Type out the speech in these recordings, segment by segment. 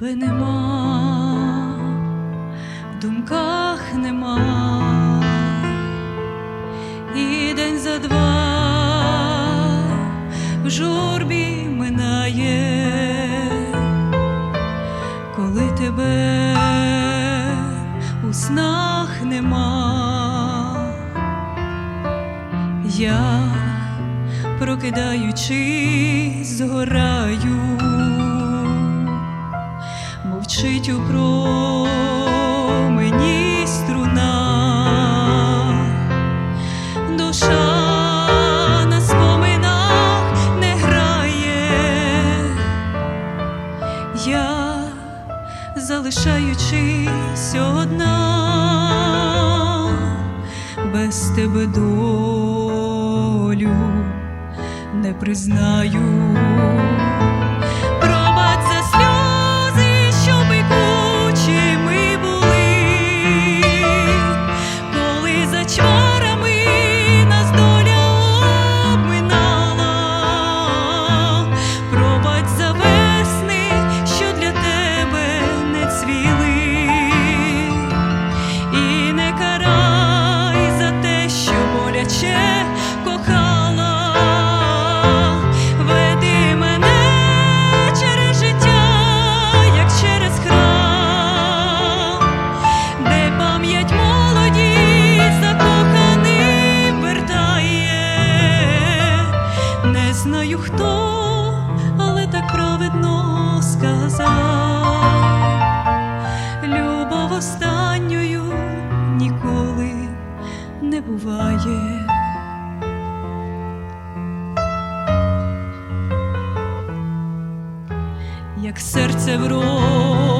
тебе нема, в думках нема, і день за два в журбі минає, коли тебе у снах нема, я прокидаючись, згораю мовчить у промені струна, душа на споминах не грає, я, залишаючись одна, без тебе долю не признаю. сказав, любов останньою ніколи не буває. Як серце в рот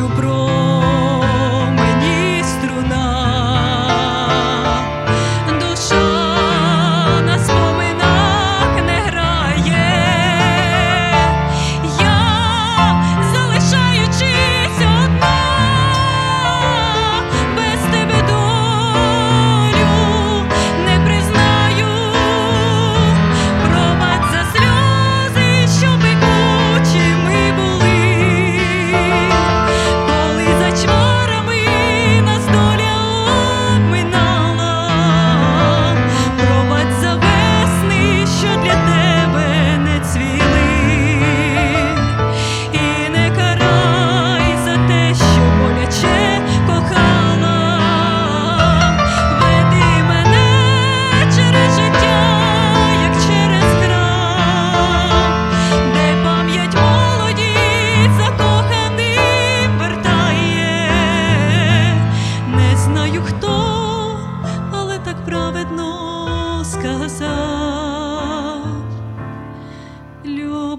у про.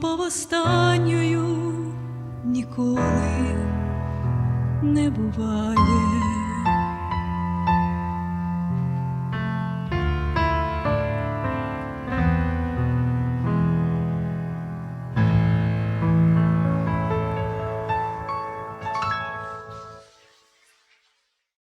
повостанньою ніколи не буває.